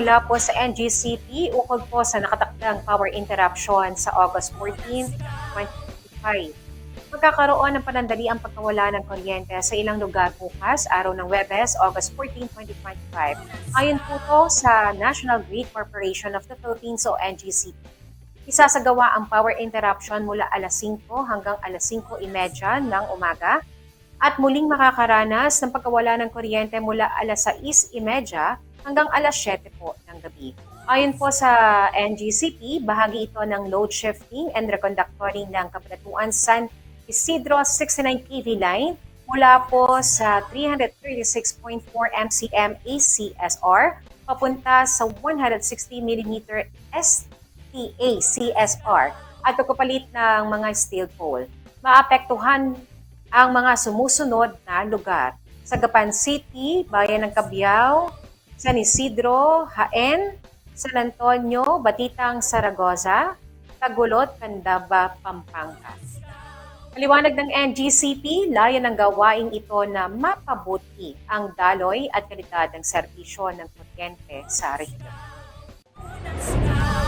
mula po sa NGCP ukol po sa nakatakdang power interruption sa August 14, 2025. Magkakaroon ng panandali ang pagkawala ng kuryente sa ilang lugar bukas, araw ng Webes, August 14, 2025. Ayon po to sa National Grid Corporation of the Philippines o NGCP. Isasagawa ang power interruption mula alas 5 hanggang alas 5.30 ng umaga at muling makakaranas ng pagkawala ng kuryente mula alas 6.30 hanggang alas 7 po ng gabi. Ayon po sa NGCP, bahagi ito ng load shifting and reconductoring ng Kabanatuan San Isidro 69 kV line mula po sa 336.4 MCM ACSR papunta sa 160 mm STA CSR at pagpapalit ng mga steel pole. Maapektuhan ang mga sumusunod na lugar. Sagapan City, Bayan ng Cabiao, San Isidro, Jaen, San Antonio, Batitang, Saragoza, Tagulot, Candaba, Pampanga. Maliwanag ng NGCP, layan ng gawain ito na mapabuti ang daloy at kalidad ng serbisyo ng kuryente sa rehiyon.